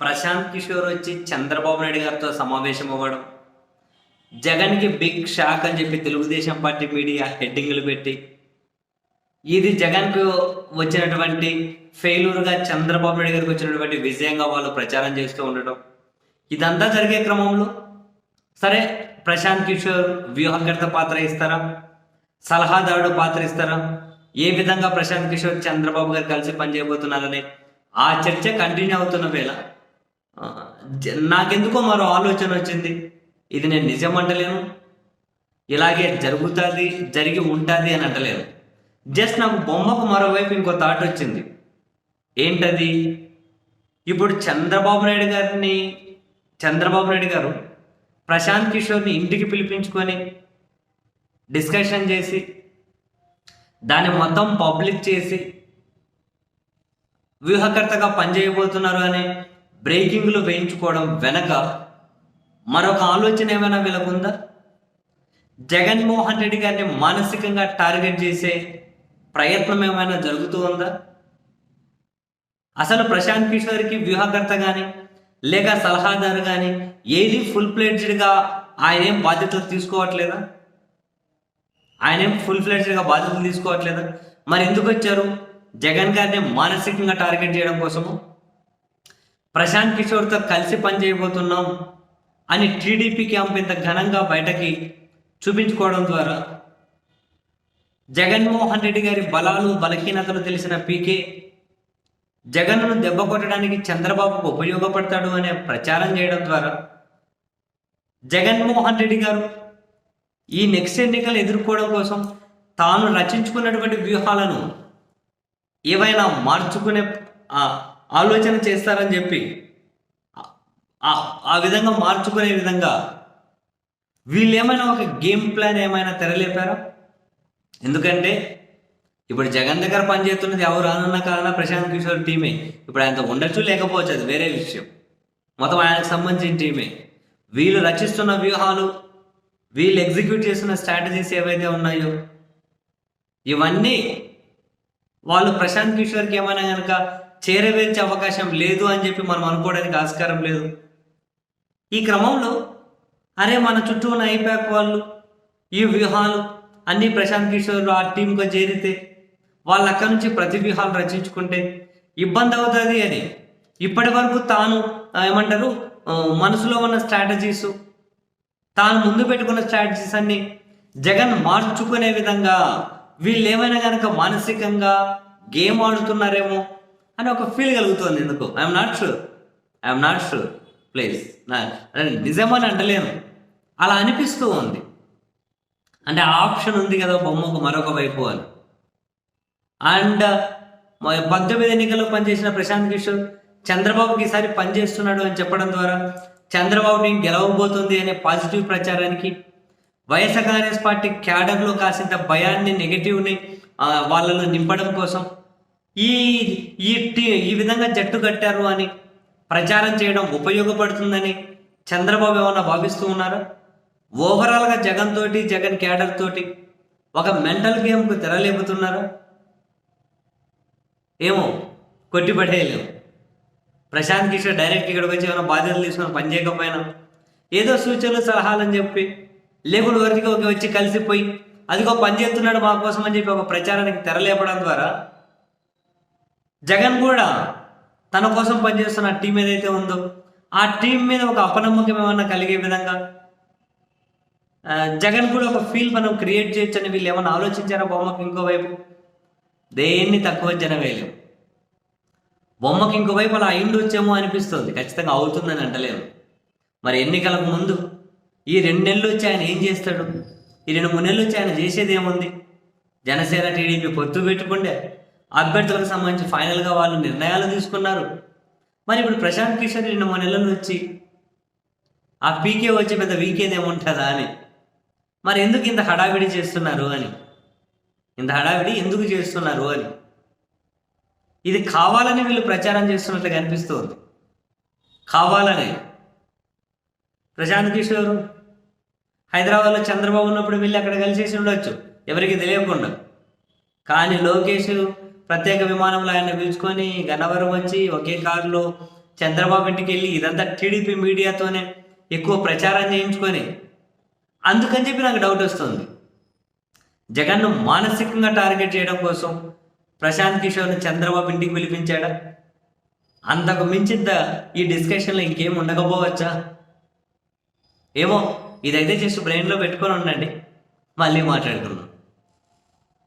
ప్రశాంత్ కిషోర్ వచ్చి చంద్రబాబు నాయుడు గారితో సమావేశం అవ్వడం జగన్కి బిగ్ షాక్ అని చెప్పి తెలుగుదేశం పార్టీ మీడియా హెడ్డింగ్లు పెట్టి ఇది జగన్కు వచ్చినటువంటి ఫెయిల్యూర్గా చంద్రబాబు నాయుడు గారికి వచ్చినటువంటి విజయంగా వాళ్ళు ప్రచారం చేస్తూ ఉండటం. ఇదంతా జరిగే క్రమంలో సరే ప్రశాంత్ కిషోర్ వ్యూహకర్త పాత్ర ఇస్తారా? సలహాదారుడు పాత్ర ఇస్తారా? ఏ విధంగా ప్రశాంత్ కిషోర్ చంద్రబాబు గారు కలిసి పనిచేయబోతున్నారని ఆ చర్చ కంటిన్యూ అవుతున్న వేళ నాకెందుకో మరో ఆలోచన వచ్చింది. ఇది నేను నిజం అంటలేను. ఇలాగే జరుగుతుంది జరిగి ఉంటుంది అని అంటలేను. జస్ట్ నాకు బొమ్మకు మరోవైపు ఇంకో థాట్ వచ్చింది. ఏంటది? ఇప్పుడు చంద్రబాబు నాయుడు గారిని చంద్రబాబు నాయుడు గారు ప్రశాంత్ కిషోర్ని ఇంటికి పిలిపించుకొని డిస్కషన్ చేసి దాన్ని మొత్తం పబ్లిక్ చేసి వ్యూహకర్తగా పనిచేయబోతున్నారు అని బ్రేకింగ్లు వేయించుకోవడం వెనక మరొక ఆలోచన ఏమైనా వీళ్ళకుందా జగన్మోహన్ రెడ్డి గారిని మానసికంగా టార్గెట్ చేసే ప్రయత్నం ఏమైనా జరుగుతూ ఉందా? అసలు ప్రశాంత్ కిషోర్కి వ్యూహకర్త కానీ లేక సలహాదారు కానీ ఏది ఫుల్ ప్లేడ్జ్డ్గా ఆయన ఏం బాధ్యతలు తీసుకోవట్లేదా? ఆయన ఏం ఫుల్ ఫ్లెడ్జ్గా బాధ్యతలు తీసుకోవట్లేదా? మరి ఎందుకు వచ్చారు? జగన్ గారిని మానసికంగా టార్గెట్ చేయడం కోసము ప్రశాంత్ కిషోర్తో కలిసి పనిచేయబోతున్నాం అని టీడీపీ క్యాంప్ ఇంత ఘనంగా బయటకి చూపించుకోవడం ద్వారా జగన్మోహన్ రెడ్డి గారి బలాలు బలహీనతలు తెలిసిన పీకే జగన్ను దెబ్బ కొట్టడానికి చంద్రబాబుకు ఉపయోగపడతాడు అనే ప్రచారం చేయడం ద్వారా జగన్మోహన్ రెడ్డి గారు ఈ నెక్స్ట్ ఎన్నికలు ఎదుర్కోవడం కోసం తాను రచించుకున్నటువంటి వ్యూహాలను ఏవైనా మార్చుకునే ఆలోచన చేస్తారని చెప్పి ఆ- విధంగా మార్చుకునే విధంగా వీళ్ళు ఏమైనా ఒక గేమ్ ప్లాన్ ఏమైనా తెరలేపారా? ఎందుకంటే ఇప్పుడు జగన్ దగ్గర పనిచేస్తున్నది ఎవరు రానున్న కారణం ప్రశాంత్ కిషోర్ టీమే. ఇప్పుడు ఆయనతో ఉండొచ్చు లేకపోవచ్చు అది వేరే విషయం. మొత్తం ఆయనకు సంబంధించిన టీమే. వీళ్ళు రచిస్తున్న వ్యూహాలు వీళ్ళు ఎగ్జిక్యూట్ చేస్తున్న స్ట్రాటజీస్ ఏవైతే ఉన్నాయో ఇవన్నీ వాళ్ళు ప్రశాంత్ కిషోర్కి ఏమైనా కనుక చేరవేర్చే అవకాశం లేదు అని చెప్పి మనం అనుకోవడానికి ఆస్కారం లేదు. ఈ క్రమంలో అరే మన చుట్టూ ఉన్న ఐపాక్ వాళ్ళు ఈ వ్యూహాలు అన్నీ ప్రశాంత్ కిషోర్ ఆ టీంకు చేరితే వాళ్ళ అక్కడి నుంచి ప్రతి వ్యూహాలు రచించుకుంటే ఇబ్బంది అవుతుంది అని ఇప్పటి వరకు తాను ఏమంటారు మనసులో ఉన్న స్ట్రాటజీస్ తాను ముందు పెట్టుకున్న స్ట్రాటజీస్ అన్ని జగన్ మార్చుకునే విధంగా వీళ్ళు ఏమైనా కనుక మానసికంగా గేమ్ ఆడుతున్నారేమో అని ఒక ఫీల్ కలుగుతుంది ఎందుకు. I'm not sure I'm not sure please నా నిజమని అంటలేను. అలా అనిపిస్తూ ఉంది. అంటే ఆప్షన్ ఉంది కదా బొమ్మకు మరొక వైపు అని. అండ్ uh, పంతొమ్మిది ఎన్నికల్లో పనిచేసిన ప్రశాంత్ కిషోర్ చంద్రబాబుకి ఈసారి పనిచేస్తున్నాడు అని చెప్పడం ద్వారా చంద్రబాబుని గెలవబోతుంది అనే పాజిటివ్ ప్రచారానికి వైఎస్ఆర్ కాంగ్రెస్ పార్టీ క్యాడర్లో కాసింత భయాన్ని నెగటివ్ని వాళ్ళలో నింపడం కోసం ఈ ఈ టీ ఈ విధంగా జట్టు కట్టారు అని ప్రచారం చేయడం ఉపయోగపడుతుందని చంద్రబాబు ఏమన్నా భావిస్తూ ఉన్నారా? ఓవరాల్గా జగన్ తోటి జగన్ క్యాడర్ తోటి ఒక మెంటల్ గేమ్కు తెరలేపుతున్నారా? ఏమో కొట్టిపడేయలేము ప్రశాంత్ కిషోర్ డైరెక్ట్ ఇక్కడికి వచ్చి ఏమైనా బాధ్యతలు తీసుకొని పని చేయకపోయినా ఏదో సూచనలు సలహాలు అని చెప్పి లేకుడు వరకు ఒక వచ్చి కలిసిపోయి అదిగో పని చేస్తున్నాడు మా కోసం అని చెప్పి ఒక ప్రచారానికి తెరలేపడం ద్వారా జగన్ కూడా తన కోసం పనిచేస్తున్న టీం ఏదైతే ఉందో ఆ టీం మీద ఒక అపనమ్మకం ఏమన్నా కలిగే విధంగా జగన్ కూడా ఒక ఫీల్ మనం క్రియేట్ చేయొచ్చు అని వీళ్ళు ఏమన్నా ఆలోచించారా బొమ్మకి ఇంకోవైపు దేన్ని తక్కువ జనం బొమ్మకి ఇంకోవైపు అలా అయిండొచ్చేమో అనిపిస్తుంది. ఖచ్చితంగా అవుతుందని అంటలేము. మరి ఎన్నికలకు ముందు ఈ రెండు నెలలు వచ్చి ఆయన ఏం చేస్తాడు? ఈ రెండు మూడు నెలలు వచ్చి ఆయన చేసేది ఏముంది? జనసేన టీడీపీ పొత్తు పెట్టుకుంటే అభ్యర్థులకు సంబంధించి ఫైనల్గా వాళ్ళు నిర్ణయాలు తీసుకున్నారు. మరి ఇప్పుడు ప్రశాంత్ కిషోర్ రెండు మూడు నెలలు వచ్చి ఆ పీకే వచ్చి పెద్ద వీకేది ఏముంటుందా అని. మరి ఎందుకు ఇంత హడావిడి చేస్తున్నారు అని. ఇంత హడావిడి ఎందుకు చేస్తున్నారు అని. ఇది కావాలని వీళ్ళు ప్రచారం చేస్తున్నట్లు కనిపిస్తుంది కావాలని. ప్రశాంత్ కిషోర్ హైదరాబాద్లో చంద్రబాబు ఉన్నప్పుడు వీళ్ళు అక్కడ కలిసేసి ఉండొచ్చు. ఎవరికి తెలియకుండా. కానీ లోకేష్ ప్రత్యేక విమానంలో ఆయన పిలుచుకొని గన్నవరం వచ్చి ఒకే కారులో చంద్రబాబు ఇంటికి వెళ్ళి ఇదంతా టీడీపీ మీడియాతోనే ఎక్కువ ప్రచారం చేయించుకొని అందుకని చెప్పి నాకు డౌట్ వస్తుంది. జగన్ను మానసికంగా టార్గెట్ చేయడం కోసం ప్రశాంత్ కిషోర్ని చంద్రబాబు ఇంటికి పిలిపించాడా? అంతకు మించింత ఈ డిస్కషన్లో ఇంకేం ఉండకపోవచ్చా? ఏమో ఇదైతే జస్ట్ బ్రెయిన్లో పెట్టుకొని ఉండండి. మళ్ళీ మాట్లాడుకుందాం.